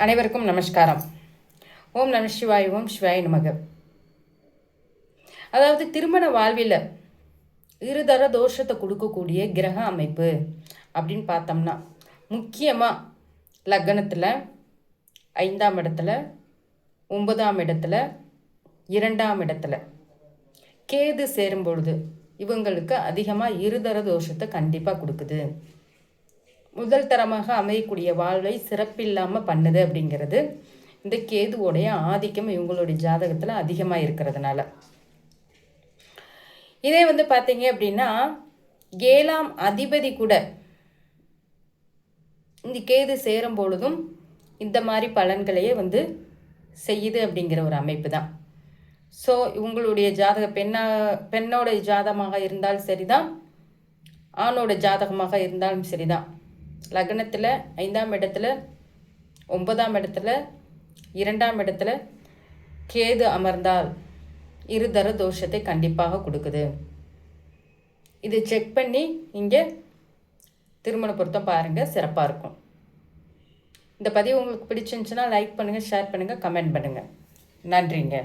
அனைவருக்கும் நமஸ்காரம். ஓம் நம சிவாய் ஓம் சிவாய் நமக. அதாவது திருமண வாழ்வில் இருதர தோஷத்தை கொடுக்கக்கூடிய கிரக அமைப்பு அப்படின்னு பார்த்தோம்னா முக்கியமாக லக்னத்தில் ஐந்தாம் இடத்துல ஒன்பதாம் இடத்துல இரண்டாம் இடத்துல கேது சேரும் பொழுது இவங்களுக்கு அதிகமாக இருதர தோஷத்தை கண்டிப்பாக கொடுக்குது. முதல் தரமாக அமையக்கூடிய வாழ்வை சிறப்பில்லாமல் பண்ணுது அப்படிங்கிறது இந்த கேதுவோடைய ஆதிக்கம் இவங்களுடைய ஜாதகத்தில் அதிகமாக இருக்கிறதுனால. இதே வந்து பார்த்தீங்க அப்படின்னா ஏழாம் அதிபதி கூட இந்த கேது சேரும் பொழுதும் இந்த மாதிரி பலன்களையே வந்து செய்யுது அப்படிங்கிற ஒரு அமைப்பு தான் ஸோ இவங்களுடைய ஜாதக பெண்ணா பெண்ணோட ஜாதகமாக இருந்தாலும் சரிதான் ஆணோட ஜாதகமாக இருந்தாலும் சரிதான். லக்னத்தில் ஐந்தாம் இடத்துல ஒன்பதாம் இடத்துல இரண்டாம் இடத்துல கேது அமர்ந்தால் இருதர தோஷத்தை கண்டிப்பாக கொடுக்குது. இது செக் பண்ணி இங்கே திருமண பொருத்தம் பாருங்கள் சிறப்பாக இருக்கும். இந்த பதிவு உங்களுக்கு பிடிச்சிருந்துச்சுன்னா லைக் பண்ணுங்கள் ஷேர் பண்ணுங்கள் கமெண்ட் பண்ணுங்கள் நன்றிங்க.